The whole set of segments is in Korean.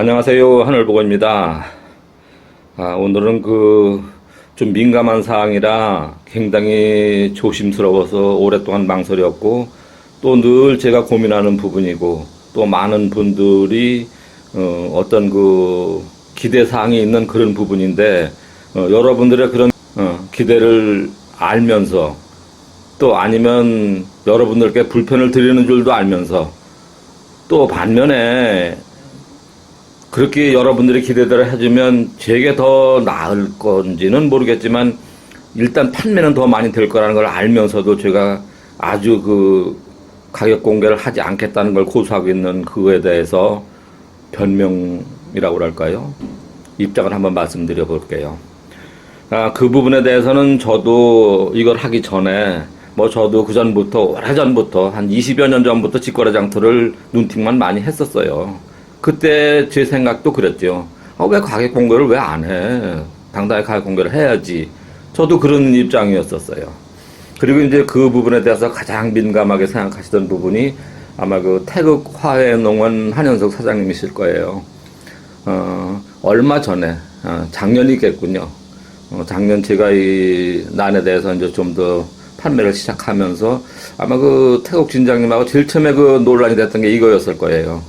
안녕하세요. 하늘보고입니다. 아, 오늘은 그, 좀 민감한 사항이라 굉장히 조심스러워서 오랫동안 망설였고, 또 늘 제가 고민하는 부분이고, 또 많은 분들이, 어, 어떤 그, 기대 사항이 있는 그런 부분인데, 어, 여러분들의 그런, 어, 기대를 알면서, 또 아니면 여러분들께 불편을 드리는 줄도 알면서, 또 반면에 그렇게 여러분들이 기대대로 해주면 제게 더 나을 건지는 모르겠지만 일단 판매는 더 많이 될 거라는 걸 알면서도 제가 아주 그 가격 공개를 하지 않겠다는 걸 고수하고 있는 그거에 대해서 변명이라고 그럴까요? 입장을 한번 말씀드려 볼게요. 아, 그 부분에 대해서는 저도 이걸 하기 전에 뭐 저도 그 전부터 오래 전부터 한 20여 년 전부터 직거래 장터를 눈팅만 많이 했었어요. 그때 제 생각도 그랬죠. 아, 왜 가격 공개를 왜 안 해? 당당히 가격 공개를 해야지. 저도 그런 입장이었었어요. 그리고 이제 그 부분에 대해서 가장 민감하게 생각하시던 부분이 아마 그 태극 화훼 농원 한현석 사장님이실 거예요. 어, 얼마 전에, 어, 작년이겠군요. 어, 작년 제가 이 난에 대해서 이제 좀 더 판매를 시작하면서 아마 그 태국 진장님하고 제일 처음에 그 논란이 됐던 게 이거였을 거예요.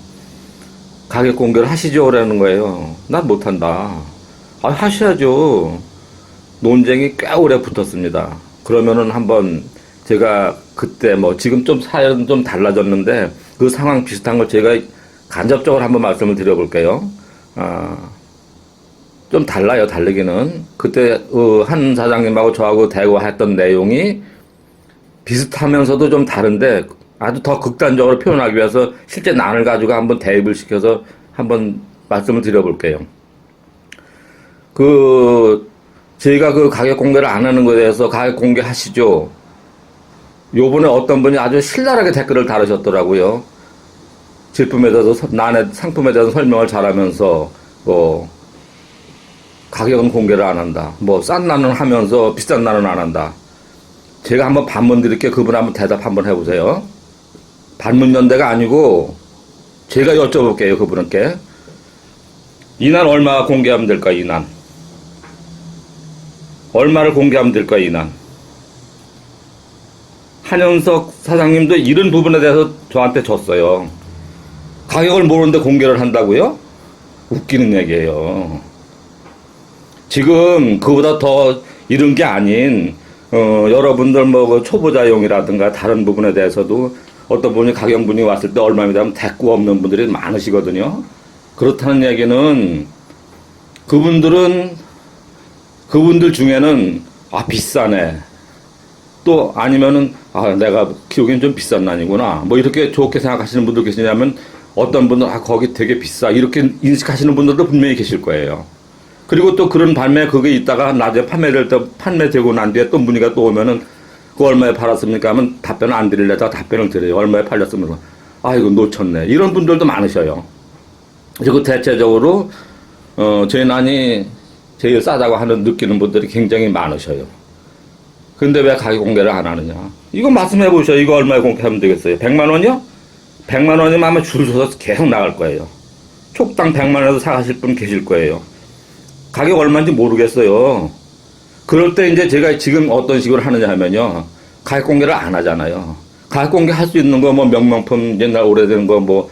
가격 공개를 하시죠. 라는 거예요. 난 못한다. 아, 하셔야죠. 논쟁이 꽤 오래 붙었습니다. 그러면은 한번 제가 그때 뭐 지금 좀 사연은 좀 달라졌는데 그 상황 비슷한 걸 제가 간접적으로 한번 말씀을 드려볼게요. 아, 좀 달라요, 다르기는. 그때 어, 한 사장님하고 저하고 대화했던 내용이 비슷하면서도 좀 다른데 아주 더 극단적으로 표현하기 위해서 실제 난을 가지고 한번 대입을 시켜서 한번 말씀을 드려볼게요. 그 저희가 그 가격 공개를 안 하는 것에 대해서 가격 공개하시죠. 요번에 어떤 분이 아주 신랄하게 댓글을 달으셨더라고요. 제품에 대해서 서- 난의 상품에 대해서 설명을 잘하면서 뭐 가격은 공개를 안 한다. 뭐싼 나는 하면서 비싼 나는 안 한다. 제가 한번 반문 드릴게요. 그분 한번 대답 한번 해보세요. 반문 연대가 아니고 제가 여쭤볼게요. 그분께 이난 얼마 공개하면 될까 이난 얼마를 공개하면 될까 이난 한현석 사장님도 이런 부분에 대해서 저한테 줬어요. 가격을 모르는데 공개를 한다고요? 웃기는 얘기예요. 지금 그보다 더 이런 게 아닌 어, 여러분들 뭐그 초보자용이라든가 다른 부분에 대해서도 어떤 분이 가격분이 왔을 때 얼마입니다 하면 대꾸 없는 분들이 많으시거든요. 그렇다는 얘기는 그분들은 그분들 중에는 아 비싸네. 또 아니면은 아 내가 키우기엔 좀 비싼 난이구나. 뭐 이렇게 좋게 생각하시는 분들 계시냐면 어떤 분은 아 거기 되게 비싸 이렇게 인식하시는 분들도 분명히 계실 거예요. 그리고 또 그런 발매 그게 있다가 나중에 판매될 때 판매되고 난 뒤에 또 문의가 또 오면은 그 얼마에 팔았습니까 하면 답변을 안 드리려다가 답변을 드려요. 얼마에 팔렸습니까? 아 이거 놓쳤네. 이런 분들도 많으셔요. 그리고 대체적으로 어 저희 난이 제일 싸다고 하는 느끼는 분들이 굉장히 많으셔요. 근데 왜 가격 공개를 안 하느냐? 이거 말씀해 보셔. 이거 얼마에 공개하면 되겠어요? 100만 원이요? 100만 원이면 아마 줄 서서 계속 나갈 거예요. 촉당 100만 원에서 사가실 분 계실 거예요. 가격 얼마인지 모르겠어요. 그럴 때 이제 제가 지금 어떤 식으로 하느냐 하면요. 가격 공개를 안 하잖아요. 가격 공개 할 수 있는 거 뭐 명명품 옛날 오래된 거뭐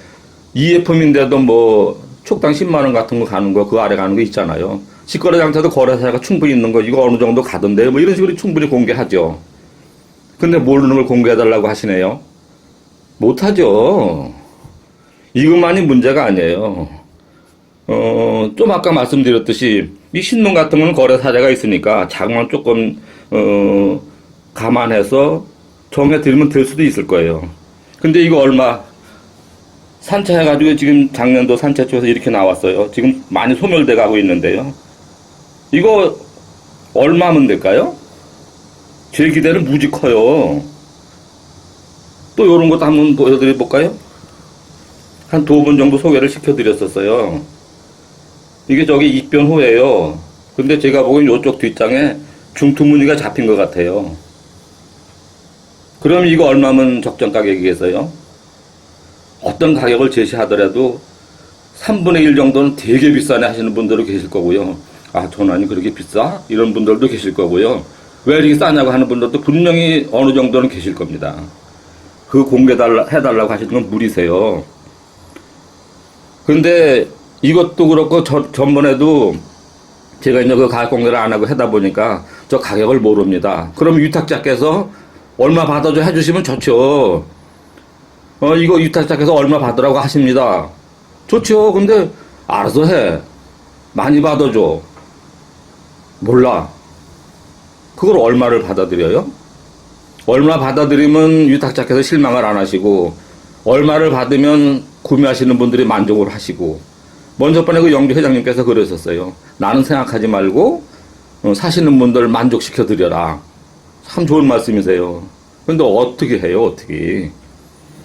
이예품인데도 뭐 촉당 10만 원 같은 거 가는 거 그 아래 가는 거 있잖아요. 직거래 장터도 거래사가 충분히 있는 거 이거 어느 정도 가던데 뭐 이런 식으로 충분히 공개하죠. 근데 모르는 걸 공개해 달라고 하시네요. 못 하죠. 이것만이 문제가 아니에요. 어, 좀 아까 말씀드렸듯이 이 신문 같은 건 거래 사례가 있으니까 자금만 조금 어, 감안해서 정해 드리면 될 수도 있을 거예요. 근데 이거 얼마 산채해가지고 지금 작년도 산채초에서 이렇게 나왔어요. 지금 많이 소멸돼 가고 있는데요. 이거 얼마면 될까요? 제 기대는 무지 커요. 또 이런 것도 한번 보여드려 볼까요? 한 두 번 정도 소개를 시켜드렸었어요. 이게 저기 입변호예요. 근데 제가 보기엔 이쪽 뒷장에 중투무늬가 잡힌 것 같아요. 그럼 이거 얼마면 적정 가격이겠어요? 어떤 가격을 제시하더라도 3분의 1 정도는 되게 비싸네 하시는 분들도 계실 거고요. 아, 전환이 그렇게 비싸? 이런 분들도 계실 거고요. 왜 이렇게 싸냐고 하는 분들도 분명히 어느 정도는 계실 겁니다. 그 공개 달라, 해달라고 하시는 건 무리세요. 근데 이것도 그렇고 저, 전번에도 제가 이제 그 가격 공개를 안 하고 하다 보니까 저 가격을 모릅니다. 그럼 위탁자께서 얼마 받아줘 해주시면 좋죠. 어, 이거 위탁자께서 얼마 받으라고 하십니다. 좋죠. 근데 알아서 해. 많이 받아줘. 몰라. 그걸 얼마를 받아들여요? 얼마 받아들이면 위탁자께서 실망을 안 하시고, 얼마를 받으면 구매하시는 분들이 만족을 하시고, 먼저 번에 그 영주 회장님께서 그러셨어요. 나는 생각하지 말고, 어, 사시는 분들 만족시켜 드려라. 참 좋은 말씀이세요. 근데 어떻게 해요, 어떻게.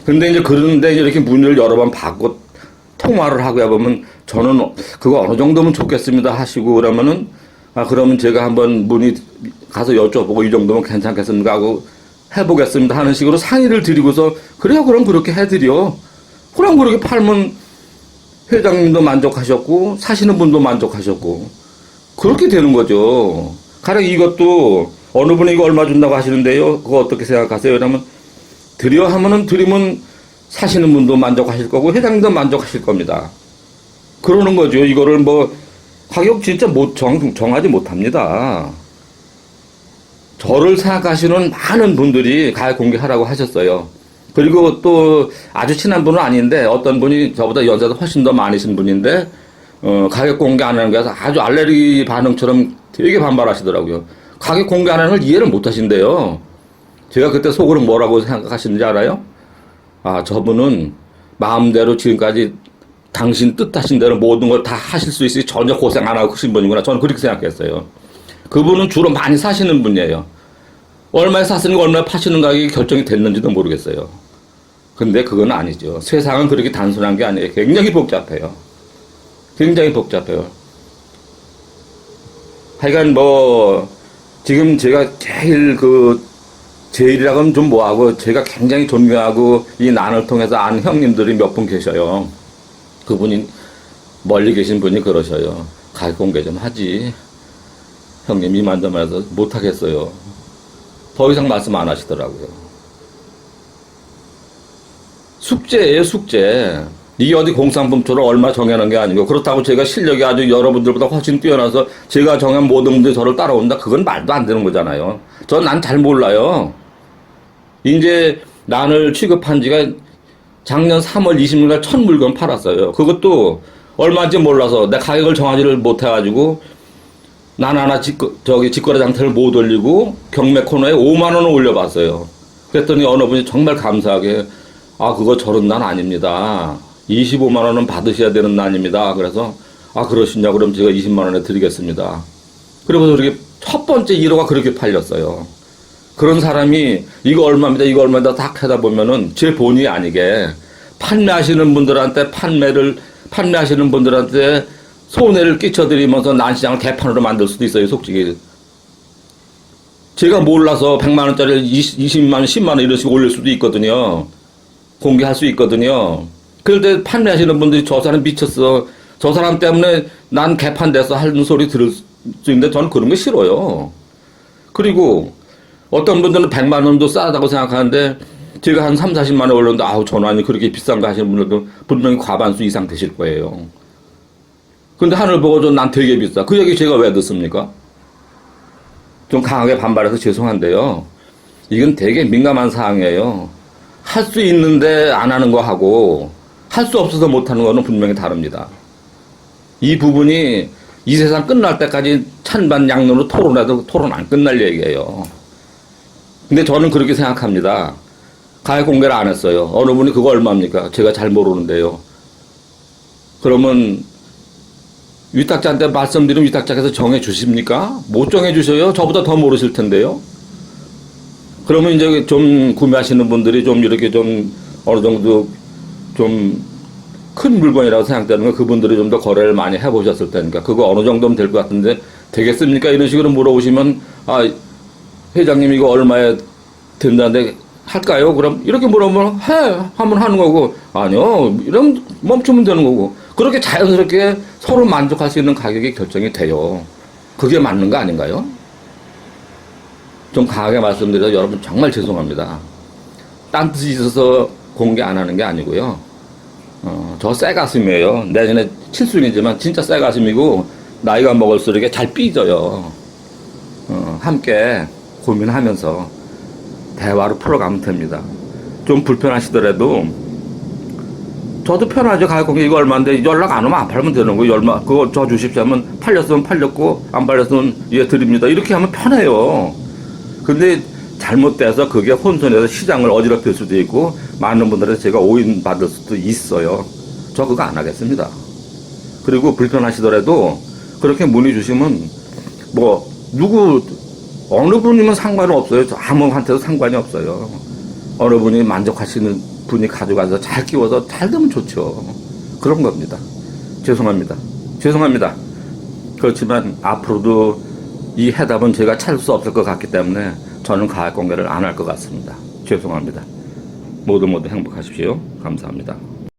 근데 이제 그런데 이렇게 문을 여러 번 받고 통화를 하고 해보면 저는 그거 어느 정도면 좋겠습니다 하시고 그러면은 아 그러면 제가 한번 문의 가서 여쭤보고 이 정도면 괜찮겠습니까 하고 해보겠습니다 하는 식으로 상의를 드리고서 그래요 그럼 그렇게 해드려 그럼 그렇게 팔면 회장님도 만족하셨고 사시는 분도 만족하셨고 그렇게 되는 거죠 가령 이것도 어느 분이 이거 얼마 준다고 하시는데요 그거 어떻게 생각하세요 그러면 드려 하면은 드리면 사시는 분도 만족하실 거고 회장님도 만족하실 겁니다. 그러는 거죠. 이거를 뭐 가격 진짜 못 정, 정하지 못합니다. 저를 생각하시는 많은 분들이 가격 공개하라고 하셨어요. 그리고 또 아주 친한 분은 아닌데 어떤 분이 저보다 연세도 훨씬 더 많으신 분인데 어, 가격 공개 안 하는 거에서 아주 알레르기 반응처럼 되게 반발하시더라고요. 가격 공개 안 하는 걸 이해를 못 하신대요. 제가 그때 속으로 뭐라고 생각하시는지 알아요? 아, 저분은 마음대로 지금까지 당신 뜻하신 대로 모든 걸 다 하실 수 있으니 전혀 고생 안 하고 크신 분이구나. 저는 그렇게 생각했어요. 그분은 주로 많이 사시는 분이에요. 얼마에 사시는 거 얼마에 파시는 가격이 결정이 됐는지도 모르겠어요. 근데 그건 아니죠. 세상은 그렇게 단순한 게 아니에요. 굉장히 복잡해요. 굉장히 복잡해요. 하여간 뭐, 지금 제가 제일 그 제일이라고 하면 좀 뭐하고 제가 굉장히 존경하고 이 난을 통해서 아는 형님들이 몇 분 계셔요. 그분이 멀리 계신 분이 그러셔요. 가격 공개 좀 하지. 형님 이만저만 해서 못하겠어요. 더 이상 말씀 안 하시더라고요. 숙제예요, 숙제. 이게 어디 공산품처럼 얼마 정해놓은 게 아니고 그렇다고 제가 실력이 아주 여러분들보다 훨씬 뛰어나서 제가 정한 모든 분들이 저를 따라온다 그건 말도 안 되는 거잖아요. 전 난 잘 몰라요. 이제 난을 취급한 지가 작년 3월 20일 날 첫 물건 팔았어요. 그것도 얼마인지 몰라서 내 가격을 정하지를 못해가지고 난 하나 직거, 저기 직거래 장터를 못 올리고 경매 코너에 5만 원을 올려봤어요. 그랬더니 어느 분이 정말 감사하게 아 그거 저런 난 아닙니다. 25만 원은 받으셔야 되는 난입니다. 그래서 아 그러시냐 그럼 제가 20만 원에 드리겠습니다. 그리고 그렇게 첫 번째 1호가 그렇게 팔렸어요. 그런 사람이 이거 얼마입니다, 이거 얼마입니다 딱 하다 보면은 제 본의 아니게 판매하시는 분들한테 판매를, 판매하시는 분들한테 손해를 끼쳐드리면서 난시장을 개판으로 만들 수도 있어요, 솔직히. 제가 몰라서 100만원짜리 20만원, 10만원 이런 식으로 올릴 수도 있거든요. 공개할 수 있거든요. 그런데 판매하시는 분들이 저 사람 미쳤어. 저 사람 때문에 난 개판돼서 하는 소리 들을 수 있는데 저는 그런 거 싫어요. 그리고 어떤 분들은 100만 원도 싸다고 생각하는데 제가 한 3, 40만 원 올렸는데 아우 전환이 그렇게 비싼 거 하시는 분들도 분명히 과반수 이상 되실 거예요. 근데 하늘 보고 좀난 되게 비싸. 그 얘기 제가 왜 듣습니까? 좀 강하게 반발해서 죄송한데요. 이건 되게 민감한 사항이에요. 할 수 있는데 안 하는 거 하고 할 수 없어서 못 하는 거는 분명히 다릅니다. 이 부분이 이 세상 끝날 때까지 찬반 양론으로 토론해도 토론 안 끝날 얘기예요. 근데 저는 그렇게 생각합니다. 가액 공개를 안 했어요. 어느 분이 그거 얼마입니까? 제가 잘 모르는데요. 그러면 위탁자한테 말씀드리면 위탁자께서 정해 주십니까? 못 정해 주셔요. 저보다 더 모르실 텐데요. 그러면 이제 좀 구매하시는 분들이 좀 이렇게 좀 어느 정도 좀 큰 물건이라고 생각되는 거 그분들이 좀 더 거래를 많이 해보셨을 테니까 그거 어느 정도면 될 것 같은데 되겠습니까? 이런 식으로 물어보시면 아 회장님 이거 얼마에 된다는데 할까요? 그럼 이렇게 물어보면 해 하면 하는 거고 아니요 이러면 멈추면 되는 거고 그렇게 자연스럽게 서로 만족할 수 있는 가격이 결정이 돼요. 그게 맞는 거 아닌가요? 좀 강하게 말씀드려 여러분 정말 죄송합니다. 딴 뜻이 있어서 공개 안 하는 게 아니고요. 어, 저새 가슴이에요. 내년에 칠순이지만 진짜 새 가슴이고 나이가 먹을수록 잘 삐져요. 어, 함께 고민하면서 대화로 풀어가면 됩니다. 좀 불편하시더라도 저도 편하죠. 가격 공개 이거 얼마인데 연락 안 오면 안 팔면 되는 거예요. 얼마 그거 저 주십시오 하면 팔렸으면 팔렸고 안 팔렸으면 예 드립니다. 이렇게 하면 편해요. 근데 잘못돼서 그게 혼선해서 시장을 어지럽힐 수도 있고 많은 분들은 제가 오인 받을 수도 있어요. 저 그거 안 하겠습니다. 그리고 불편하시더라도 그렇게 문의 주시면 뭐 누구 어느 분이면 상관은 없어요. 저 아무한테도 상관이 없어요. 어느 분이 만족하시는 분이 가져가서 잘 키워서 잘 되면 좋죠. 그런 겁니다. 죄송합니다. 죄송합니다. 그렇지만 앞으로도 이 해답은 제가 찾을 수 없을 것 같기 때문에 저는 가액 공개를 안 할 것 같습니다. 죄송합니다. 모두 모두 행복하십시오. 감사합니다.